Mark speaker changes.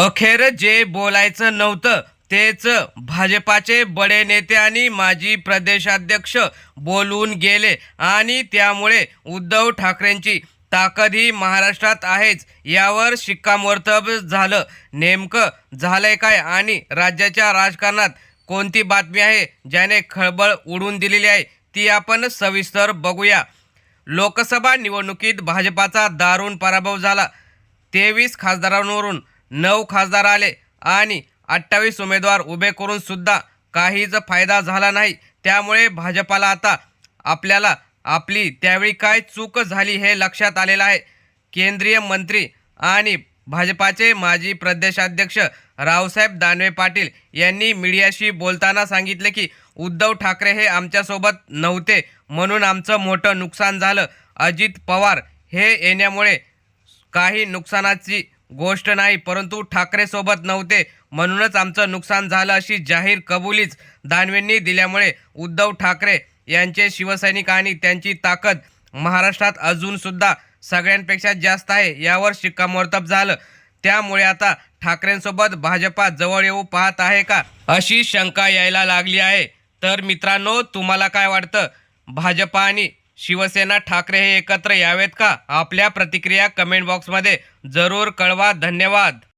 Speaker 1: अखेर जे बोलायचं नव्हतं तेच भाजपाचे बडे नेते आणि माजी प्रदेशाध्यक्ष बोलून गेले. आणि त्यामुळे उद्धव ठाकरेंची ताकद ही महाराष्ट्रात आहेच यावर शिक्कामोर्तब झालं. नेमकं झालंय काय आणि राज्याच्या राजकारणात कोणती बातमी आहे ज्याने खळबळ उडून दिलेली आहे ती आपण सविस्तर बघूया. लोकसभा निवडणुकीत भाजपाचा दारुण पराभव झाला. तेवीस खासदारांवरून नऊ खासदार आले आणि अठ्ठावीस उमेदवार उभे करून सुद्धा काहीच फायदा झाला नाही. त्यामुळे भाजपाला आता आपल्याला आपली त्यावेळी काय चूक झाली हे लक्षात आलेलं आहे. केंद्रीय मंत्री आणि भाजपाचे माजी प्रदेशाध्यक्ष रावसाहेब दानवे पाटील यांनी मीडियाशी बोलताना सांगितले की उद्धव ठाकरे हे आमच्यासोबत नव्हते म्हणून आमचं मोठं नुकसान झालं. अजित पवार हे येण्यामुळे काही नुकसानाची गोष्ट नाही परंतु ठाकरे सोबत नव्हते. म्हणूनच आमचं नुकसान झालं अशी जाहीर कबुलीच दानवेंनी दिल्यामुळे उद्धव ठाकरे यांचे शिवसैनिक आणि त्यांची ताकद महाराष्ट्रात अजूनसुद्धा सगळ्यांपेक्षा जास्त आहे यावर शिक्कामोर्तब झालं. त्यामुळे आता ठाकरेंसोबत भाजपा जवळ येऊ पाहत आहे का? अशी शंका यायला लागली आहे. तर मित्रांनो तुम्हाला काय वाटतं? भाजपा आणि शिवसेना ठाकरे हे एकत्र यावेत का? आपल्या प्रतिक्रिया कमेंट बॉक्समध्ये जरूर कळवा. धन्यवाद.